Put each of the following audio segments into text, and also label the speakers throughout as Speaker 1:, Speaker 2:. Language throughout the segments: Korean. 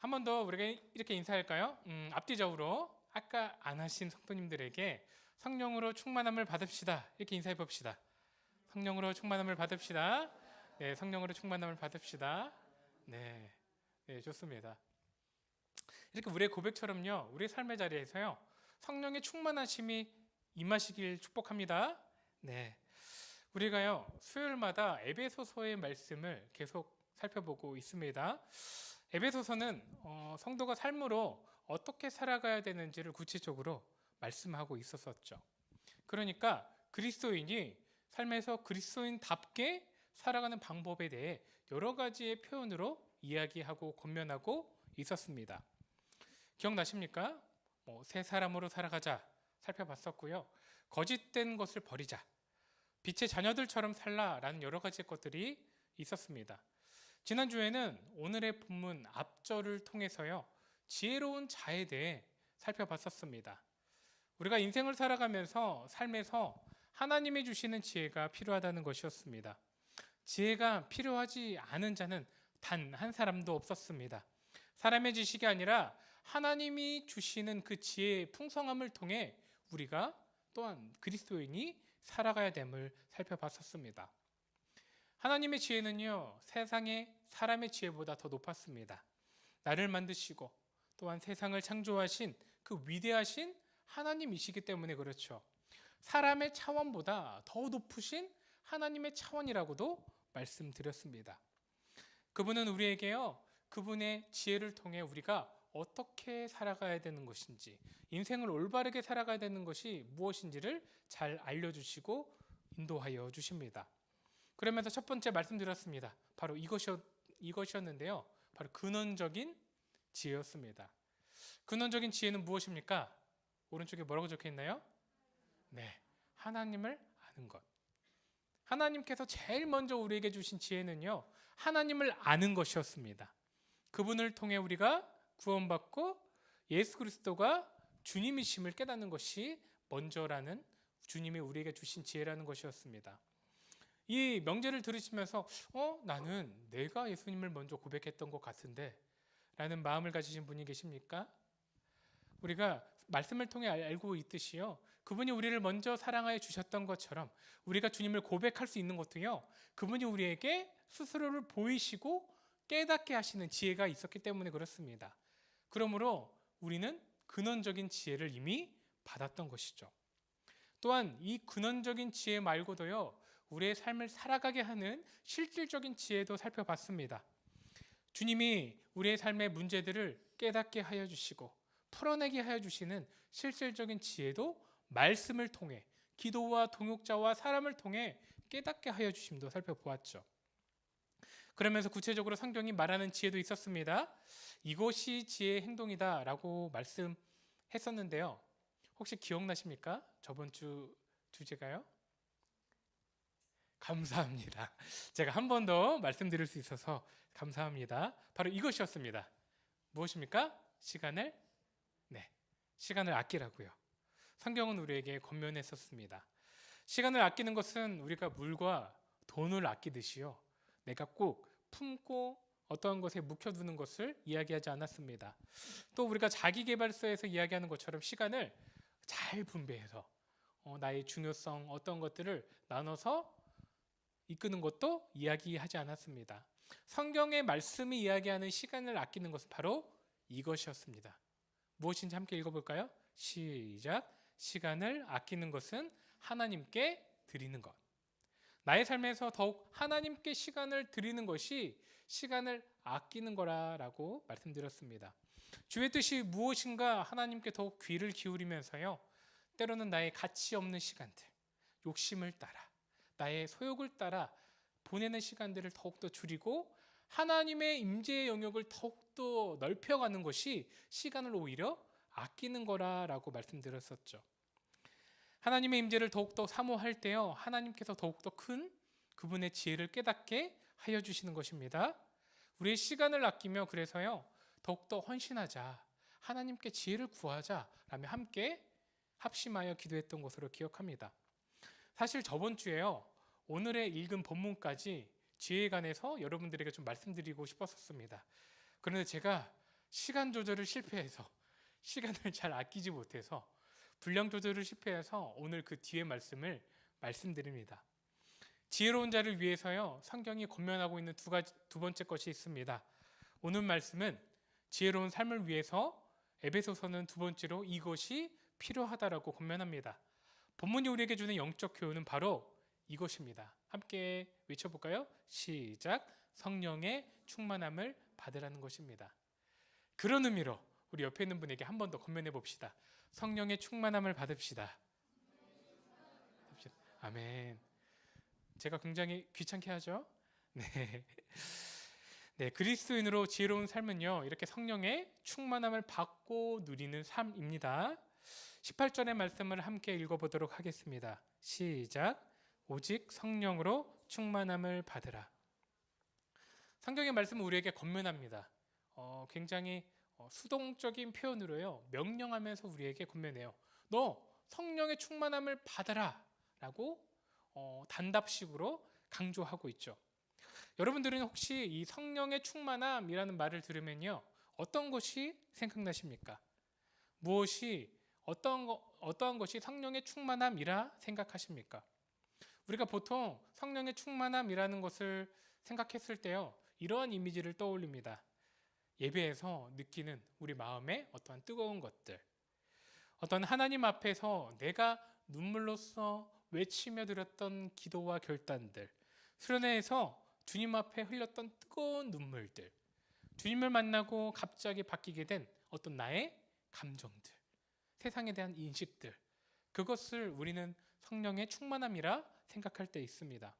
Speaker 1: 한 번 더 우리가 이렇게 인사할까요? 음, 앞뒤적으로 아까 안 하신 성도님들에게 성령으로 충만함을 받읍시다. 이렇게 인사해 봅시다. 성령으로 충만함을 받읍시다. 네, 성령으로 충만함을 받읍시다. 네, 네, 좋습니다. 이렇게 우리의 고백처럼요, 우리의 삶의 자리에서요, 성령의 충만하심이 임하시길 축복합니다. 네, 우리가요 수요일마다 에베소서의 말씀을 계속 살펴보고 있습니다. 에베소서는 어, 성도가 삶으로 어떻게 살아가야 되는지를 구체적으로 말씀하고 있었었죠. 그러니까 그리스도인이 삶에서 그리스도인답게 살아가는 방법에 대해 여러 가지의 표현으로 이야기하고 권면하고 있었습니다. 기억나십니까? 뭐, 새 사람으로 살아가자 살펴봤었고요. 거짓된 것을 버리자. 빛의 자녀들처럼 살라라는 여러 가지 것들이 있었습니다. 지난주에는 오늘의 본문 앞절을 통해서요. 지혜로운 자에 대해 살펴봤었습니다. 우리가 인생을 살아가면서 삶에서 하나님이 주시는 지혜가 필요하다는 것이었습니다. 지혜가 필요하지 않은 자는 단 한 사람도 없었습니다. 사람의 지식이 아니라 하나님이 주시는 그 지혜의 풍성함을 통해 우리가 또한 그리스도인이 살아가야 됨을 살펴봤었습니다. 하나님의 지혜는요, 세상의 사람의 지혜보다 더 높았습니다. 나를 만드시고 또한 세상을 창조하신 그 위대하신 하나님이시기 때문에 그렇죠. 사람의 차원보다 더 높으신 하나님의 차원이라고도 말씀드렸습니다. 그분은 우리에게요, 그분의 지혜를 통해 우리가 어떻게 살아가야 되는 것인지, 인생을 올바르게 살아가야 되는 것이 무엇인지를 잘 알려주시고 인도하여 주십니다. 그러면서 첫 번째 말씀드렸습니다. 바로 이것이었, 이것이었는데요. 바로 근원적인 지혜였습니다. 근원적인 지혜는 무엇입니까? 오른쪽에 뭐라고 적혀 있나요? 네. 하나님을 아는 것. 하나님께서 제일 먼저 우리에게 주신 지혜는요. 하나님을 아는 것이었습니다. 그분을 통해 우리가 구원받고 예수 그리스도가 주님이심을 깨닫는 것이 먼저라는 주님이 우리에게 주신 지혜라는 것이었습니다. 이 명제를 들으시면서 어 나는 내가 예수님을 먼저 고백했던 것 같은데 라는 마음을 가지신 분이 계십니까? 우리가 말씀을 통해 알고 있듯이요. 그분이 우리를 먼저 사랑하여 주셨던 것처럼 우리가 주님을 고백할 수 있는 것도요. 그분이 우리에게 스스로를 보이시고 깨닫게 하시는 지혜가 있었기 때문에 그렇습니다. 그러므로 우리는 근원적인 지혜를 이미 받았던 것이죠. 또한 이 근원적인 지혜 말고도요. 우리의 삶을 살아가게 하는 실질적인 지혜도 살펴봤습니다. 주님이 우리의 삶의 문제들을 깨닫게 하여 주시고 풀어내게 하여 주시는 실질적인 지혜도 말씀을 통해 기도와 동역자와 사람을 통해 깨닫게 하여 주심도 살펴보았죠. 그러면서 구체적으로 성경이 말하는 지혜도 있었습니다. 이것이 지혜의 행동이다라고 말씀했었는데요. 혹시 기억나십니까? 저번 주 주제가요? 감사합니다. 제가 한 번 더 말씀드릴 수 있어서 감사합니다. 바로 이것이었습니다. 무엇입니까? 시간을 네. 시간을 아끼라고요. 성경은 우리에게 권면했었습니다. 시간을 아끼는 것은 우리가 물과 돈을 아끼듯이요. 내가 꼭 품고 어떠한 것에 묵혀두는 것을 이야기하지 않았습니다. 또 우리가 자기 개발서에서 이야기하는 것처럼 시간을 잘 분배해서 어, 나의 중요성 어떤 것들을 나눠서 이끄는 것도 이야기하지 않았습니다. 성경의 말씀이 이야기하는 시간을 아끼는 것은 바로 이것이었습니다. 무엇인지 함께 읽어볼까요? 시작. 시간을 아끼는 것은 하나님께 드리는 것. 나의 삶에서 더욱 하나님께 시간을 드리는 것이 시간을 아끼는 거라라고 말씀드렸습니다. 주의 뜻이 무엇인가 하나님께 더욱 귀를 기울이면서요. 때로는 나의 가치 없는 시간들, 욕심을 따라, 나의 소욕을 따라 보내는 시간들을 더욱더 줄이고 하나님의 임재의 영역을 더욱더 넓혀가는 것이 시간을 오히려 아끼는 거라라고 말씀드렸었죠. 하나님의 임재를 더욱더 사모할 때요. 하나님께서 더욱더 큰 그분의 지혜를 깨닫게 하여 주시는 것입니다. 우리의 시간을 아끼며 그래서요. 더욱더 헌신하자. 하나님께 지혜를 구하자 라며 함께 합심하여 기도했던 것으로 기억합니다. 사실 저번 주에요. 오늘의 읽은 본문까지 지혜에 관해서 여러분들에게 좀 말씀드리고 싶었습니다. 그런데 제가 시간 조절을 실패해서 시간을 잘 아끼지 못해서 분량 조절을 실패해서 오늘 그 뒤에 말씀을 말씀드립니다. 지혜로운 자를 위해서요. 성경이 권면하고 있는 두 가지 두 번째 것이 있습니다. 오늘 말씀은 지혜로운 삶을 위해서 에베소서는 두 번째로 이것이 필요하다라고 권면합니다. 본문이 우리에게 주는 영적 교훈은 바로 이것입니다. 함께 외쳐볼까요? 시작. 성령의 충만함을 받으라는 것입니다. 그런 의미로 우리 옆에 있는 분에게 한 번더 권면해 봅시다. 성령의 충만함을 받읍시다. 아멘. 제가 굉장히 귀찮게 하죠. 네. 네, 그리스도인으로 지혜로운 삶은요. 이렇게 성령의 충만함을 받고 누리는 삶입니다. 18절의 말씀을 함께 읽어 보도록 하겠습니다. 시작. 오직 성령으로 충만함을 받으라. 성경의 말씀은 우리에게 권면합니다. 어, 굉장히 어, 수동적인 표현으로요. 명령하면서 우리에게 권면해요. 너 성령의 충만함을 받아라라고 어, 단답식으로 강조하고 있죠. 여러분들은 혹시 이 성령의 충만함이라는 말을 들으면요. 어떤 것이 생각나십니까? 무엇이 어떤 거, 어떠한 것이 성령의 충만함이라 생각하십니까? 우리가 보통 성령의 충만함이라는 것을 생각했을 때요. 이러한 이미지를 떠올립니다. 예배에서 느끼는 우리 마음의 어떠한 뜨거운 것들. 어떤 하나님 앞에서 내가 눈물로써 외치며 드렸던 기도와 결단들. 수련회에서 주님 앞에 흘렸던 뜨거운 눈물들. 주님을 만나고 갑자기 바뀌게 된 어떤 나의 감정들. 세상에 대한 인식들. 그것을 우리는 성령의 충만함이라 생각할 때 있습니다.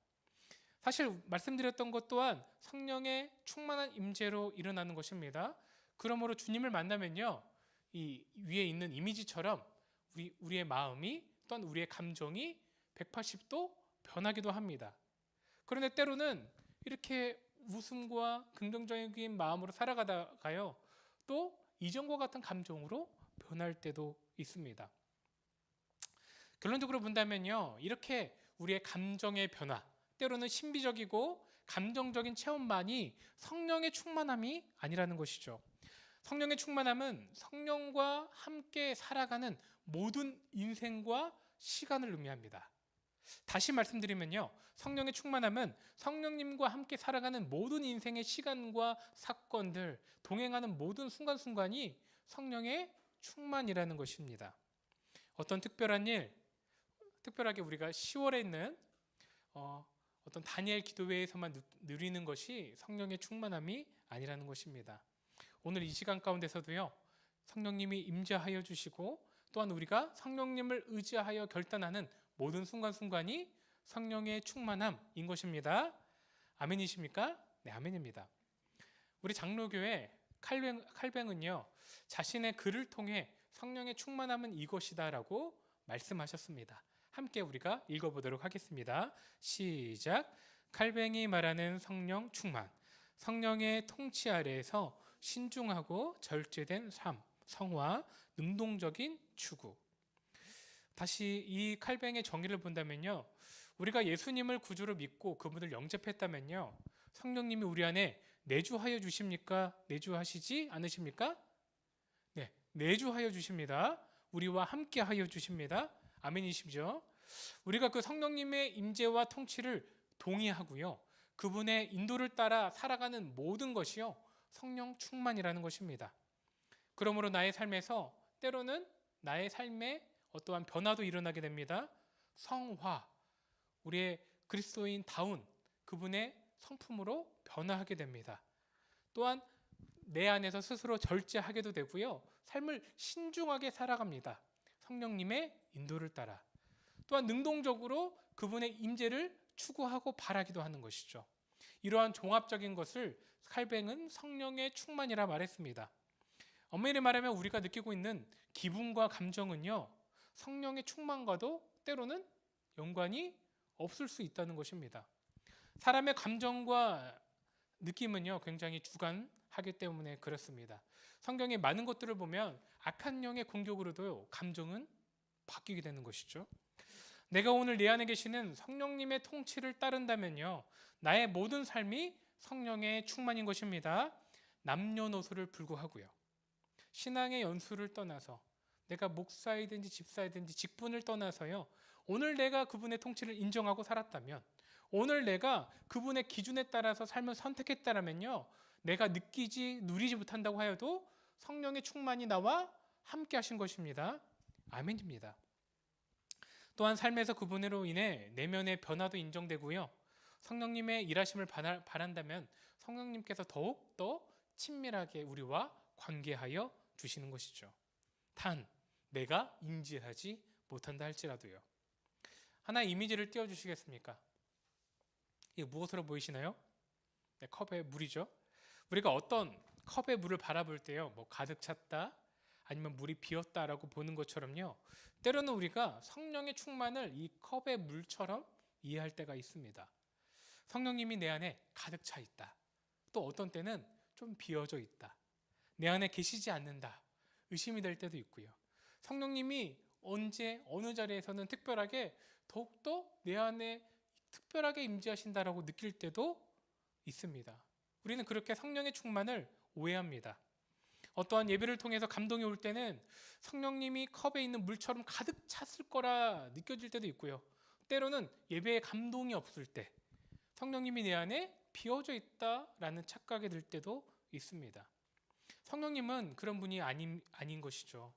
Speaker 1: 사실 말씀드렸던 것 또한 성령의 충만한 임재로 일어나는 것입니다. 그러므로 주님을 만나면요, 이 위에 있는 이미지처럼 우리 우리의 마음이 또한 우리의 감정이 180도 변하기도 합니다. 그런데 때로는 이렇게 웃음과 긍정적인 마음으로 살아가다가요, 또 이전과 같은 감정으로 변할 때도 있습니다. 결론적으로 본다면요, 이렇게 우리의 감정의 변화, 때로는 신비적이고 감정적인 체험만이 성령의 충만함이 아니라는 것이죠. 성령의 충만함은 성령과 함께 살아가는 모든 인생과 시간을 의미합니다. 다시 말씀드리면요. 성령의 충만함은 성령님과 함께 살아가는 모든 인생의 시간과 사건들, 동행하는 모든 순간순간이 성령의 충만이라는 것입니다. 어떤 특별한 일, 특별하게 우리가 10월에 있는 어, 어떤 다니엘 기도회에서만 누리는 것이 성령의 충만함이 아니라는 것입니다. 오늘 이 시간 가운데서도요. 성령님이 임재하여 주시고 또한 우리가 성령님을 의지하여 결단하는 모든 순간순간이 성령의 충만함인 것입니다. 아멘이십니까? 네, 아멘입니다. 우리 장로교회 칼뱅, 칼뱅은요. 자신의 글을 통해 성령의 충만함은 이것이다라고 말씀하셨습니다. 함께 우리가 읽어보도록 하겠습니다. 시작. 칼뱅이 말하는 성령 충만. 성령의 통치 아래에서 신중하고 절제된 삶, 성화, 능동적인 추구. 다시 이 칼뱅의 정의를 본다면요. 우리가 예수님을 구주로 믿고 그분을 영접했다면요. 성령님이 우리 안에 내주하여 주십니까? 내주하시지 않으십니까? 네, 내주하여 주십니다. 우리와 함께 하여 주십니다. 아멘이십시오. 우리가 그 성령님의 임재와 통치를 동의하고요. 그분의 인도를 따라 살아가는 모든 것이요. 성령 충만이라는 것입니다. 그러므로 나의 삶에서 때로는 나의 삶에 어떠한 변화도 일어나게 됩니다. 성화, 우리의 그리스도인 다운 그분의 성품으로 변화하게 됩니다. 또한 내 안에서 스스로 절제하게도 되고요. 삶을 신중하게 살아갑니다. 성령님의 인도를 따라 또한 능동적으로 그분의 임재를 추구하고 바라기도 하는 것이죠. 이러한 종합적인 것을 칼뱅은 성령의 충만이라 말했습니다. 엄밀히 말하면 우리가 느끼고 있는 기분과 감정은요 성령의 충만과도 때로는 연관이 없을 수 있다는 것입니다. 사람의 감정과 느낌은요 굉장히 주관하기 때문에 그렇습니다. 성경의 많은 것들을 보면 악한 영의 공격으로도 감정은 바뀌게 되는 것이죠. 내가 오늘 내 안에 계시는 성령님의 통치를 따른다면요. 나의 모든 삶이 성령의 충만인 것입니다. 남녀노소를 불구하고요. 신앙의 연수를 떠나서 내가 목사이든지 집사이든지 직분을 떠나서요. 오늘 내가 그분의 통치를 인정하고 살았다면 오늘 내가 그분의 기준에 따라서 삶을 선택했다라면요. 내가 느끼지 누리지 못한다고 하여도 성령의 충만이 나와 함께 하신 것입니다. 아멘입니다. 또한 삶에서 그분으로 인해 내면의 변화도 인정되고요. 성령님의 일하심을 바란다면 성령님께서 더욱 더 친밀하게 우리와 관계하여 주시는 것이죠. 단 내가 인지하지 못한다 할지라도요. 하나 의 이미지를 띄워 주시겠습니까? 이게 무엇으로 보이시나요? 네, 컵에 물이죠. 우리가 어떤 컵에 물을 바라볼 때요, 뭐 가득 찼다, 아니면 물이 비었다라고 보는 것처럼요. 때로는 우리가 성령의 충만을 이 컵의 물처럼 이해할 때가 있습니다. 성령님이 내 안에 가득 차 있다. 또 어떤 때는 좀 비어져 있다. 내 안에 계시지 않는다. 의심이 될 때도 있고요. 성령님이 언제 어느 자리에서는 특별하게 더욱더 내 안에 특별하게 임재하신다라고 느낄 때도 있습니다. 우리는 그렇게 성령의 충만을 오해합니다. 어떠한 예배를 통해서 감동이 올 때는 성령님이 컵에 있는 물처럼 가득 찼을 거라 느껴질 때도 있고요. 때로는 예배에 감동이 없을 때 성령님이 내 안에 비어져 있다라는 착각이 들 때도 있습니다. 성령님은 그런 분이 아닌, 아닌 것이죠.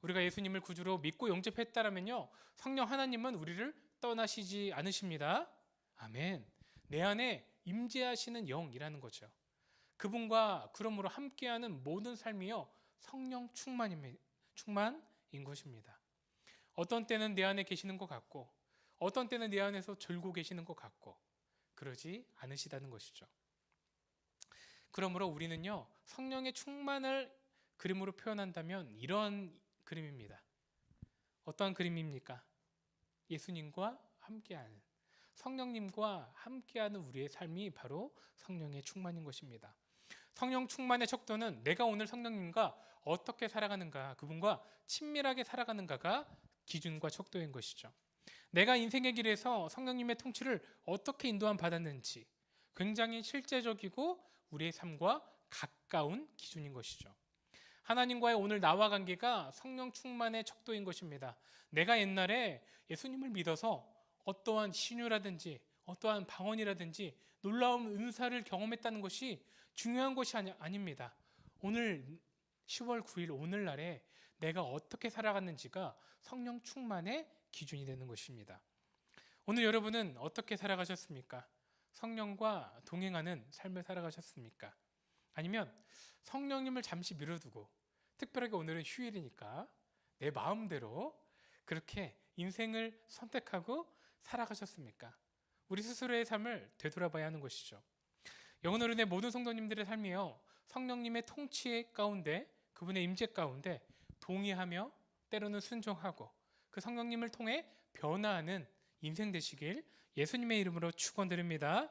Speaker 1: 우리가 예수님을 구주로 믿고 영접했다라면요. 성령 하나님은 우리를 떠나시지 않으십니다. 아멘. 내 안에 임재하시는 영이라는 거죠. 그분과 그러므로 함께하는 모든 삶이요 성령 충만임 충만인 것입니다. 어떤 때는 내 안에 계시는 것 같고, 어떤 때는 내 안에서 졸고 계시는 것 같고, 그러지 않으시다는 것이죠. 그러므로 우리는요 성령의 충만을 그림으로 표현한다면 이런 그림입니다. 어떠한 그림입니까? 예수님과 함께하는 성령님과 함께하는 우리의 삶이 바로 성령의 충만인 것입니다. 성령 충만의 척도는 내가 오늘 성령님과 어떻게 살아가는가, 그분과 친밀하게 살아가는가가 기준과 척도인 것이죠. 내가 인생의 길에서 성령님의 통치를 어떻게 인도함 받았는지 굉장히 실제적이고 우리의 삶과 가까운 기준인 것이죠. 하나님과의 오늘 나와 관계가 성령 충만의 척도인 것입니다. 내가 옛날에 예수님을 믿어서 어떠한 신유라든지 어떠한 방언이라든지 놀라운 은사를 경험했다는 것이 중요한 것이 아니, 아닙니다. 오늘 10월 9일 오늘날에 내가 어떻게 살아갔는지가 성령 충만의 기준이 되는 것입니다. 오늘 여러분은 어떻게 살아가셨습니까? 성령과 동행하는 삶을 살아가셨습니까? 아니면 성령님을 잠시 미뤄두고 특별하게 오늘은 휴일이니까 내 마음대로 그렇게 인생을 선택하고 살아가셨습니까? 우리 스스로의 삶을 되돌아봐야 하는 것이죠. 영혼 어른의 모든 성도님들의 삶이요 성령님의 통치 가운데 그분의 임재 가운데 동의하며 때로는 순종하고 그 성령님을 통해 변화하는 인생 되시길 예수님의 이름으로 축원드립니다.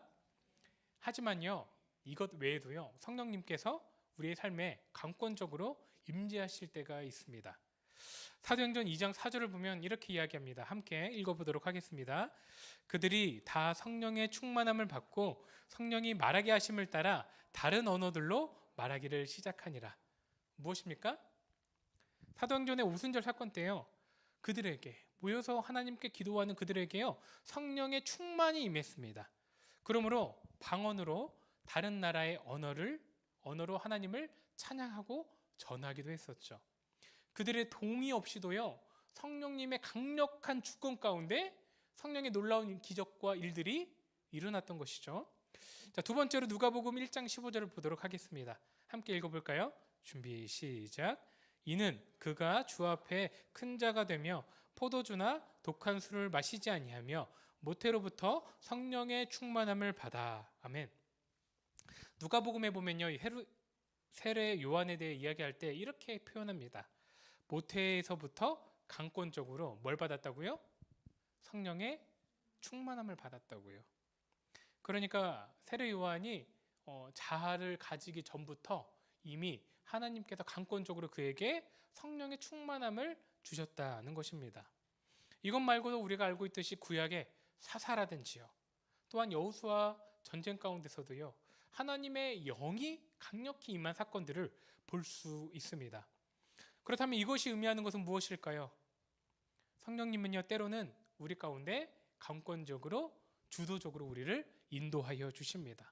Speaker 1: 하지만요 이것 외에도요 성령님께서 우리의 삶에 강권적으로 임재하실 때가 있습니다. 사도행전 2장 4절을 보면 이렇게 이야기합니다. 함께 읽어보도록 하겠습니다. 그들이 다 성령의 충만함을 받고 성령이 말하게 하심을 따라 다른 언어들로 말하기를 시작하니라. 무엇입니까? 사도행전의 오순절 사건 때요. 그들에게 모여서 하나님께 기도하는 그들에게요. 성령의 충만이 임했습니다. 그러므로 방언으로 다른 나라의 언어를 언어로 하나님을 찬양하고 전하기도 했었죠. 그들의 동의 없이도요. 성령님의 강력한 주권 가운데 성령의 놀라운 기적과 일들이 일어났던 것이죠. 자, 두 번째로 누가복음 1장 15절을 보도록 하겠습니다. 함께 읽어 볼까요? 준비 시작. 이는 그가 주 앞에 큰 자가 되며 포도주나 독한 술을 마시지 아니하며 모태로부터 성령의 충만함을 받아. 아멘. 누가복음에 보면요. 세례 요한에 대해 이야기할 때 이렇게 표현합니다. 모태에서부터 강권적으로 뭘 받았다고요? 성령의 충만함을 받았다고요. 그러니까 세례 요한이 어, 자아를 가지기 전부터 이미 하나님께서 강권적으로 그에게 성령의 충만함을 주셨다는 것입니다. 이것 말고도 우리가 알고 있듯이 구약의 사사라든지요. 또한 여호수아 전쟁 가운데서도요. 하나님의 영이 강력히 임한 사건들을 볼 수 있습니다. 그렇다면 이것이 의미하는 것은 무엇일까요? 성령님은요 때로는 우리 가운데 강권적으로 주도적으로 우리를 인도하여 주십니다.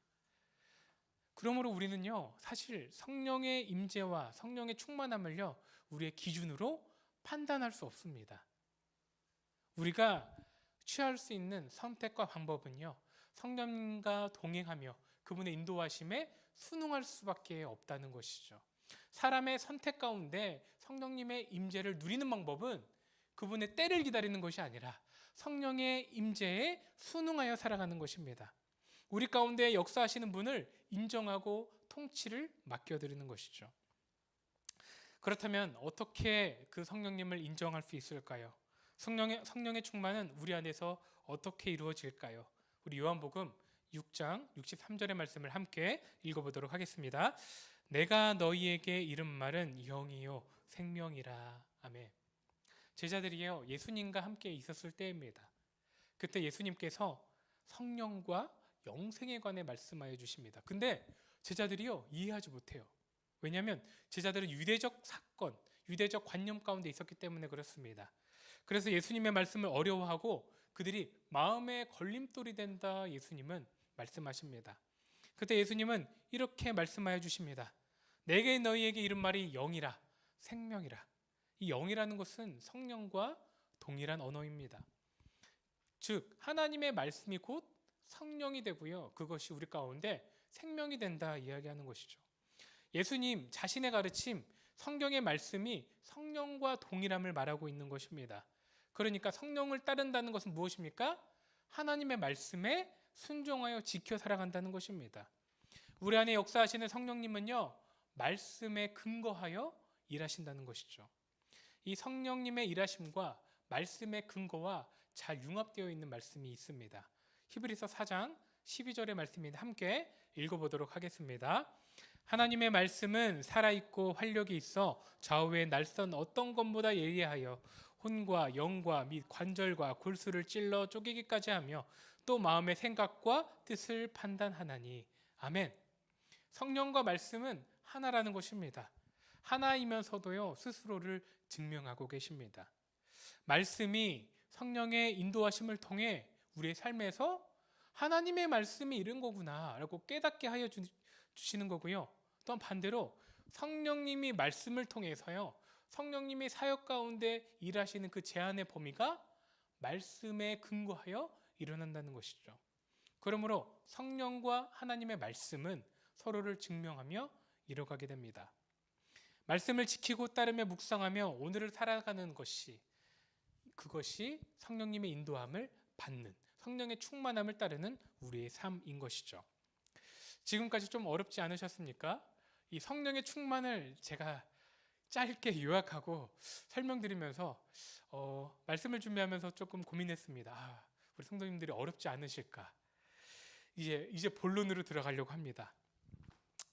Speaker 1: 그러므로 우리는요 사실 성령의 임재와 성령의 충만함을요 우리의 기준으로 판단할 수 없습니다. 우리가 취할 수 있는 선택과 방법은요 성령과 동행하며 그분의 인도하심에 순응할 수밖에 없다는 것이죠. 사람의 선택 가운데 성령님의 임재를 누리는 방법은 그분의 때를 기다리는 것이 아니라 성령의 임재에 순응하여 살아가는 것입니다. 우리 가운데 역사하시는 분을 인정하고 통치를 맡겨드리는 것이죠. 그렇다면 어떻게 그 성령님을 인정할 수 있을까요? 성령의 성령의 충만은 우리 안에서 어떻게 이루어질까요? 우리 요한복음 6장 63절의 말씀을 함께 읽어보도록 하겠습니다. 내가 너희에게 이른 말은 영이요 생명이라. 아멘. 제자들이요 예수님과 함께 있었을 때입니다. 그때 예수님께서 성령과 영생에 관해 말씀하여 주십니다. 근데 제자들이요 이해하지 못해요. 왜냐하면 제자들은 유대적 사건, 유대적 관념 가운데 있었기 때문에 그렇습니다. 그래서 예수님의 말씀을 어려워하고 그들이 마음에 걸림돌이 된다 예수님은 말씀하십니다. 그때 예수님은 이렇게 말씀하여 주십니다. 내게 너희에게 이른 말이 영이라 생명이라. 이 영이라는 것은 성령과 동일한 언어입니다. 즉 하나님의 말씀이 곧 성령이 되고요. 그것이 우리 가운데 생명이 된다 이야기하는 것이죠. 예수님 자신의 가르침 성경의 말씀이 성령과 동일함을 말하고 있는 것입니다. 그러니까 성령을 따른다는 것은 무엇입니까? 하나님의 말씀에 순종하여 지켜 살아간다는 것입니다. 우리 안에 역사하시는 성령님은요, 말씀에 근거하여 일하신다는 것이죠. 이 성령님의 일하심과 말씀의 근거와 잘 융합되어 있는 말씀이 있습니다. 히브리서 4장 12절의 말씀입니다. 함께 읽어보도록 하겠습니다. 하나님의 말씀은 살아있고 활력이 있어 좌우의 날선 어떤 것보다 예리하여 혼과 영과 및 관절과 골수를 찔러 쪼개기까지 하며 또 마음의 생각과 뜻을 판단하나니 아멘. 성령과 말씀은 하나라는 것입니다. 하나이면서도요 스스로를 증명하고 계십니다. 말씀이 성령의 인도하심을 통해 우리의 삶에서 하나님의 말씀이 이런 거구나 라고 깨닫게 하여 주시는 거고요. 또한 반대로 성령님이 말씀을 통해서요 성령님이 사역 가운데 일하시는 그 제안의 범위가 말씀에 근거하여 일어난다는 것이죠. 그러므로 성령과 하나님의 말씀은 서로를 증명하며 이뤄가게 됩니다. 말씀을 지키고 따르며 묵상하며 오늘을 살아가는 것이 그것이 성령님의 인도함을 받는 성령의 충만함을 따르는 우리의 삶인 것이죠. 지금까지 좀 어렵지 않으셨습니까? 이 성령의 충만을 제가 짧게 요약하고 설명드리면서 어, 말씀을 준비하면서 조금 고민했습니다. 아, 우리 성도님들이 어렵지 않으실까? 이제 이제 본론으로 들어가려고 합니다.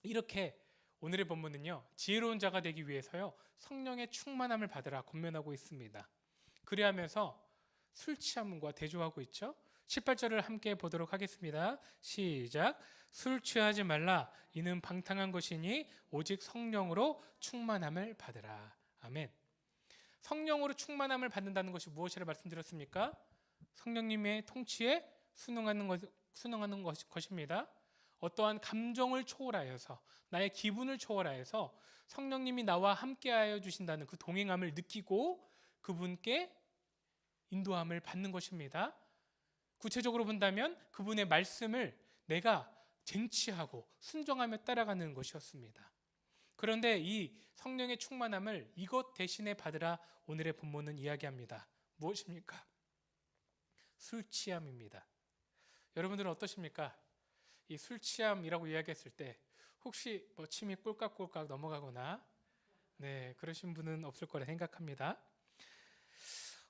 Speaker 1: 이렇게 오늘의 본문은요 지혜로운 자가 되기 위해서요 성령의 충만함을 받으라 권면하고 있습니다. 그리하면서 술 취함과 대조하고 있죠. 18절을 함께 보도록 하겠습니다. 시작. 술 취하지 말라. 이는 방탕한 것이니 오직 성령으로 충만함을 받으라. 아멘. 성령으로 충만함을 받는다는 것이 무엇이라 말씀드렸습니까? 성령님의 통치에 순응하는 것, 순응하는 것, 것입니다. 어떠한 감정을 초월하여서 나의 기분을 초월하여서 성령님이 나와 함께하여 주신다는 그 동행함을 느끼고 그분께 인도함을 받는 것입니다. 구체적으로 본다면 그분의 말씀을 내가 쟁취하고 순종하며 따라가는 것이었습니다. 그런데 이 성령의 충만함을 이것 대신에 받으라 오늘의 본문은 이야기합니다. 무엇입니까? 술 취함입니다. 여러분들은 어떠십니까? 이 술 취함이라고 이야기했을 때 혹시 뭐 침이 꼴깍꼴깍 넘어가거나 네 그러신 분은 없을 거라 생각합니다.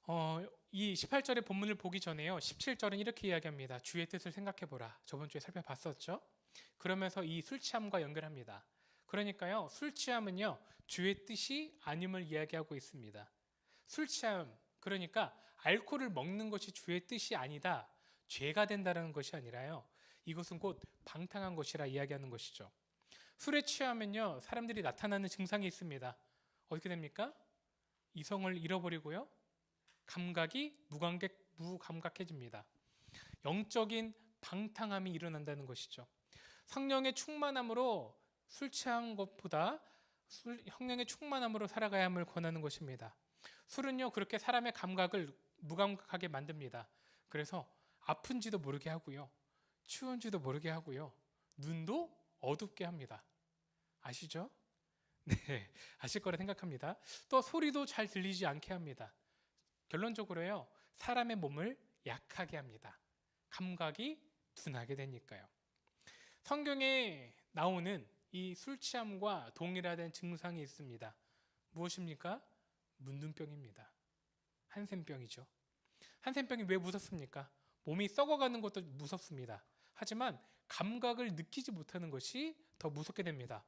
Speaker 1: 어, 이 18절의 본문을 보기 전에요. 17절은 이렇게 이야기합니다. 주의 뜻을 생각해 보라. 저번 주에 살펴봤었죠. 그러면서 이 술 취함과 연결합니다. 그러니까요. 술 취함은요. 주의 뜻이 아님을 이야기하고 있습니다. 술 취함 그러니까 알코올을 먹는 것이 주의 뜻이 아니다. 죄가 된다는 것이 아니라요. 이것은 곧 방탕한 것이라 이야기하는 것이죠. 술에 취하면요 사람들이 나타나는 증상이 있습니다. 어떻게 됩니까? 이성을 잃어버리고요 감각이 무감각 무감각해집니다. 영적인 방탕함이 일어난다는 것이죠. 성령의 충만함으로 술 취한 것보다 술, 성령의 충만함으로 살아가야 함을 권하는 것입니다. 술은요 그렇게 사람의 감각을 무감각하게 만듭니다. 그래서 아픈지도 모르게 하고요, 추운지도 모르게 하고요, 눈도 어둡게 합니다. 아시죠? 네, 아실 거라 생각합니다. 또 소리도 잘 들리지 않게 합니다. 결론적으로요, 사람의 몸을 약하게 합니다. 감각이 둔하게 되니까요. 성경에 나오는 이 술 취함과 동일하된 증상이 있습니다. 무엇입니까? 문둥병입니다. 한센병이죠. 한센병이 왜 무섭습니까? 몸이 썩어가는 것도 무섭습니다. 하지만 감각을 느끼지 못하는 것이 더 무섭게 됩니다.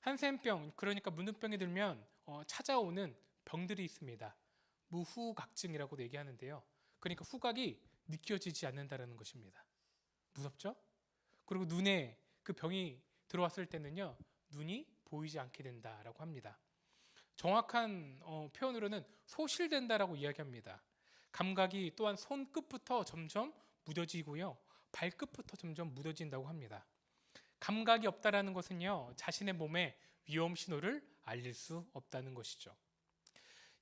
Speaker 1: 한센병, 그러니까 문둥병이 들면 어, 찾아오는 병들이 있습니다. 무후각증이라고도 얘기하는데요. 그러니까 후각이 느껴지지 않는다라는 것입니다. 무섭죠? 그리고 눈에 그 병이 들어왔을 때는요, 눈이 보이지 않게 된다라고 합니다. 정확한 어, 표현으로는 소실된다라고 이야기합니다. 감각이 또한 손끝부터 점점 무뎌지고요, 발끝부터 점점 무뎌진다고 합니다. 감각이 없다라는 것은요, 자신의 몸에 위험 신호를 알릴 수 없다는 것이죠.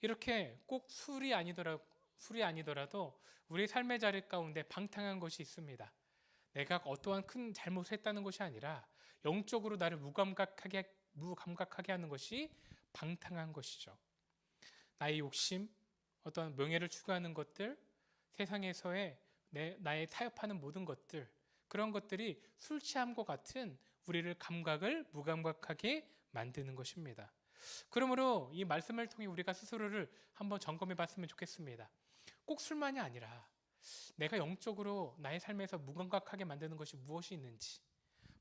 Speaker 1: 이렇게 꼭 술이 아니더라 술이 아니더라도 우리 삶의 자리 가운데 방탕한 것이 있습니다. 내가 어떠한 큰 잘못을 했다는 것이 아니라 영적으로 나를 무감각하게 무감각하게 하는 것이 방탕한 것이죠. 나의 욕심, 어떤 명예를 추구하는 것들, 세상에서의 내, 나의 타협하는 모든 것들, 그런 것들이 술 취함과 같은 우리를 감각을 무감각하게 만드는 것입니다. 그러므로 이 말씀을 통해 우리가 스스로를 한번 점검해 봤으면 좋겠습니다. 꼭 술만이 아니라 내가 영적으로 나의 삶에서 무감각하게 만드는 것이 무엇이 있는지,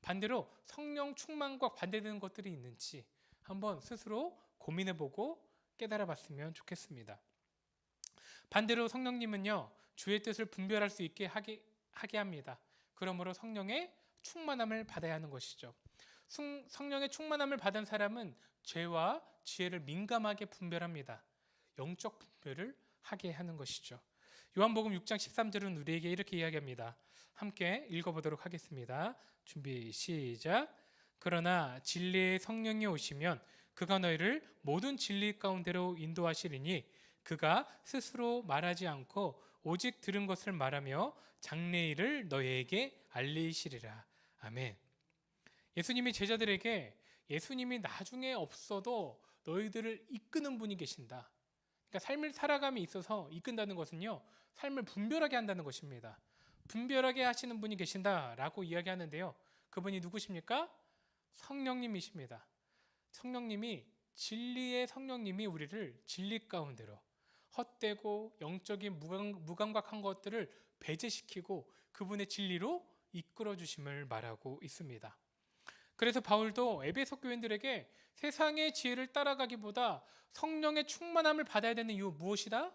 Speaker 1: 반대로 성령 충만과 반대되는 것들이 있는지 한번 스스로 고민해 보고 깨달아 봤으면 좋겠습니다. 반대로 성령님은요, 주의 뜻을 분별할 수 있게 하게, 하게 합니다. 그러므로 성령의 충만함을 받아야 하는 것이죠. 승- 성령의 충만함을 받은 사람은 죄와 지혜를 민감하게 분별합니다. 영적 분별을 하게 하는 것이죠. 요한복음 6장 13절은 우리에게 이렇게 이야기합니다. 함께 읽어보도록 하겠습니다. 준비 시작. 그러나 진리의 성령이 오시면 그가 너희를 모든 진리 가운데로 인도하시리니 그가 스스로 말하지 않고 오직 들은 것을 말하며 장래일을 너희에게 알리시리라. 아멘. 예수님이 제자들에게 예수님이 나중에 없어도 너희들을 이끄는 분이 계신다. 그러니까 삶을 살아감에 있어서 이끈다는 것은요, 삶을 분별하게 한다는 것입니다. 분별하게 하시는 분이 계신다라고 이야기하는데요. 그분이 누구십니까? 성령님이십니다. 성령님이 진리의 성령님이 우리를 진리 가운데로 헛되고 영적인 무감, 무감 각한 것들을 배제시키고 그분의 진리로 이끌어 주심을 말하고 있습니다. 그래서 바울도 에베소 교인들에게 세상의 지혜를 따라가기보다 성령의 충만함을 받아야 되는 이유 무엇이다?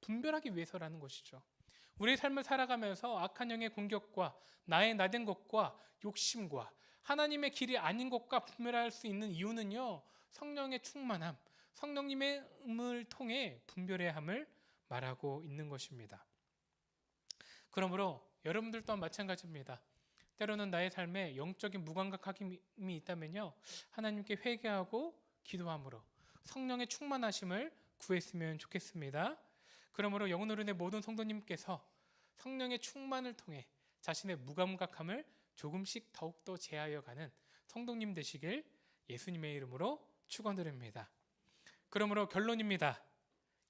Speaker 1: 분별하기 위해서라는 것이죠. 우리의 삶을 살아가면서 악한 영의 공격과 나의 나된 것과 욕심과 하나님의 길이 아닌 것과 분별할 수 있는 이유는요. 성령의 충만함, 성령님의 음을 통해 분별해야 함을 말하고 있는 것입니다. 그러므로 여러분들 또한 마찬가지입니다. 때로는 나의 삶에 영적인 무감각함이 있다면요. 하나님께 회개하고 기도함으로 성령의 충만하심을 구했으면 좋겠습니다. 그러므로 영혼어른의 모든 성도님께서 성령의 충만을 통해 자신의 무감각함을 조금씩 더욱더 제하여 가는 성도님 되시길 예수님의 이름으로 축원드립니다. 그러므로 결론입니다.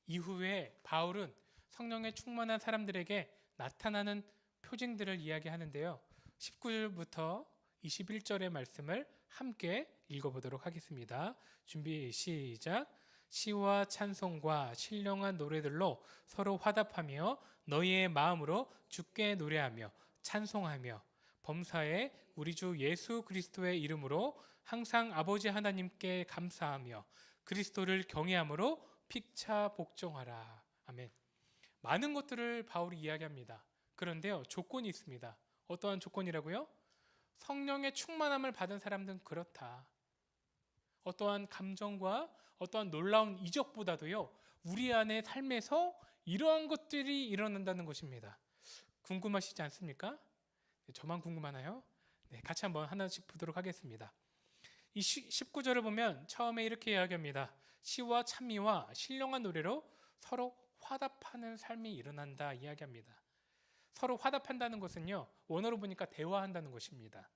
Speaker 1: 이후에 바울은 성령의 충만한 사람들에게 나타나는 표징들을 이야기하는데요. 19절부터 21절의 말씀을 함께 읽어보도록 하겠습니다. 준비 시작. 시와 찬송과 신령한 노래들로 서로 화답하며 너희의 마음으로 주께 노래하며 찬송하며 범사에 우리 주 예수 그리스도의 이름으로 항상 아버지 하나님께 감사하며 그리스도를 경외함으로 픽차 복종하라. 아멘. 많은 것들을 바울이 이야기합니다. 그런데요, 조건이 있습니다. 어떠한 조건이라고요? 성령의 충만함을 받은 사람들은 그렇다. 어떠한 감정과 어떠한 놀라운 이적보다도요, 우리 안의 삶에서 이러한 것들이 일어난다는 것입니다. 궁금하시지 않습니까? 네, 저만 궁금하나요? 네, 같이 한번 하나씩 보도록 하겠습니다. 이 19절을 보면 처음에 이렇게 이야기합니다. 시와 찬미와 신령한 노래로 서로 화답하는 삶이 일어난다 이야기합니다. 서로 화답한다는 것은요, 원어로 보니까 대화한다는 것입니다.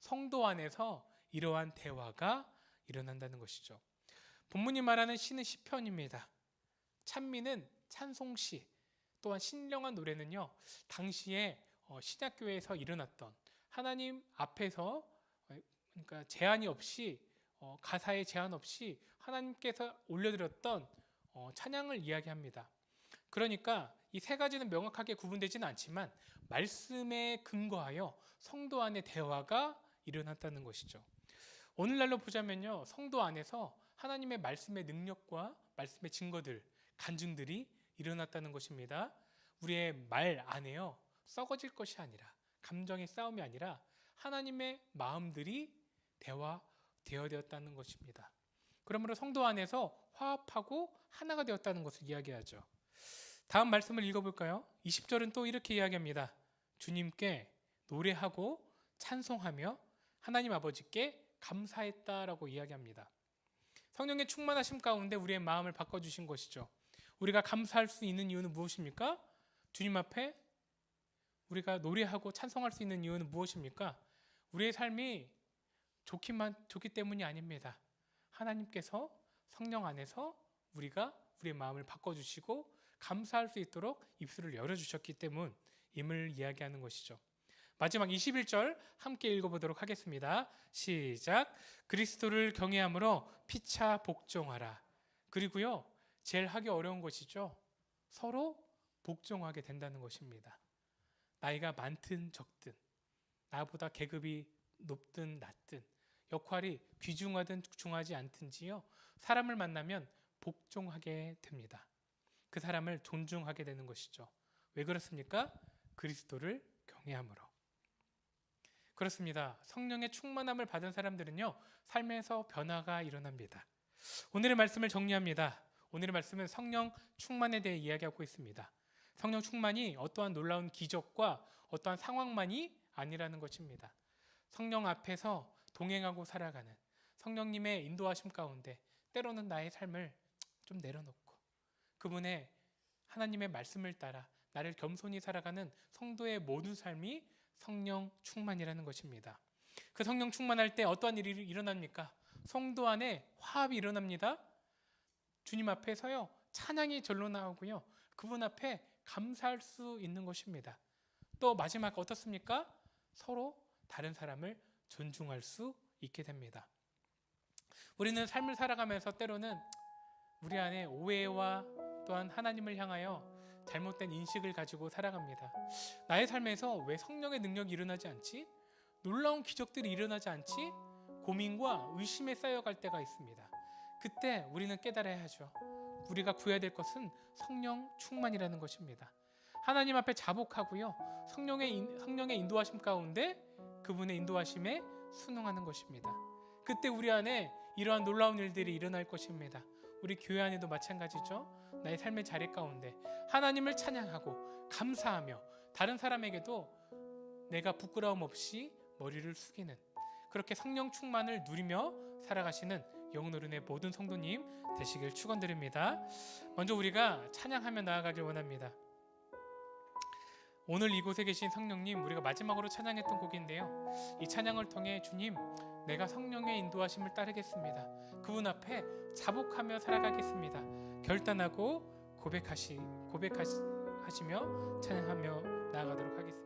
Speaker 1: 성도 안에서 이러한 대화가 일어난다는 것이죠. 본문이 말하는 시는 시편입니다. 찬미는 찬송시, 또한 신령한 노래는요, 당시에 어, 신약교회에서 일어났던 하나님 앞에서 어, 그러니까 제한이 없이 어, 가사에 제한 없이 하나님께서 올려드렸던 어, 찬양을 이야기합니다. 그러니까 이 세 가지는 명확하게 구분되지는 않지만 말씀에 근거하여 성도 안의 대화가 일어났다는 것이죠. 오늘날로 보자면요, 성도 안에서 하나님의 말씀의 능력과 말씀의 증거들, 간증들이 일어났다는 것입니다. 우리의 말 안에요, 썩어질 것이 아니라 감정의 싸움이 아니라 하나님의 마음들이 대화 되어되었다는 것입니다. 그러므로 성도 안에서 화합하고 하나가 되었다는 것을 이야기하죠. 다음 말씀을 읽어볼까요? 20절은 또 이렇게 이야기합니다. 주님께 노래하고 찬송하며 하나님 아버지께 감사했다라고 이야기합니다. 성령의 충만하심 가운데 우리의 마음을 바꿔주신 것이죠. 우리가 감사할 수 있는 이유는 무엇입니까? 주님 앞에 우리가 노래하고 찬송할 수 있는 이유는 무엇입니까? 우리의 삶이 좋기만 좋기 때문이 아닙니다. 하나님께서 성령 안에서 우리가 우리의 마음을 바꿔 주시고 감사할 수 있도록 입술을 열어 주셨기 때문임을 이야기하는 것이죠. 마지막 21절 함께 읽어보도록 하겠습니다. 시작. 그리스도를 경외함으로 피차 복종하라. 그리고요, 제일 하기 어려운 것이죠. 서로 복종하게 된다는 것입니다. 나이가 많든 적든, 나보다 계급이 높든 낮든, 역할이 귀중하든 중하지 않든지요, 사람을 만나면 복종하게 됩니다. 그 사람을 존중하게 되는 것이죠. 왜 그렇습니까? 그리스도를 경외함으로. 그렇습니다. 성령의 충만함을 받은 사람들은요, 삶에서 변화가 일어납니다. 오늘의 말씀을 정리합니다. 오늘의 말씀은 성령 충만에 대해 이야기하고 있습니다. 성령 충만이 어떠한 놀라운 기적과 어떠한 상황만이 아니라는 것입니다. 성령 앞에서 동행하고 살아가는 성령님의 인도하심 가운데 때로는 나의 삶을 좀 내려놓고 그분의 하나님의 말씀을 따라 나를 겸손히 살아가는 성도의 모든 삶이 성령 충만이라는 것입니다. 그 성령 충만할 때 어떠한 일이 일어납니까? 성도 안에 화합이 일어납니다. 주님 앞에 서요 찬양이 절로 나오고요. 그분 앞에 감사할 수 있는 것입니다. 또 마지막 어떻습니까? 서로 다른 사람을 존중할 수 있게 됩니다. 우리는 삶을 살아가면서 때로는 우리 안에 오해와 또한 하나님을 향하여 잘못된 인식을 가지고 살아갑니다. 나의 삶에서 왜 성령의 능력이 일어나지 않지? 놀라운 기적들이 일어나지 않지? 고민과 의심에 쌓여갈 때가 있습니다. 그때 우리는 깨달아야 하죠. 우리가 구해야 될 것은 성령 충만이라는 것입니다. 하나님 앞에 자복하고요. 성령의 인, 성령의 인도하심 가운데 그분의 인도하심에 순응하는 것입니다. 그때 우리 안에 이러한 놀라운 일들이 일어날 것입니다. 우리 교회 안에도 마찬가지죠. 나의 삶의 자리 가운데 하나님을 찬양하고 감사하며 다른 사람에게도 내가 부끄러움 없이 머리를 숙이는 그렇게 성령 충만을 누리며 살아가시는 영노른의 모든 성도님 되시길 축원드립니다. 먼저 우리가 찬양하며 나아가길 원합니다. 오늘 이곳에 계신 성령님 우리가 마지막으로 찬양했던 곡인데요. 이 찬양을 통해 주님 내가 성령의 인도하심을 따르겠습니다. 그분 앞에 자복하며 살아가겠습니다. 결단하고 고백하시 고백하시며 찬양하며 나아가도록 하겠습니다.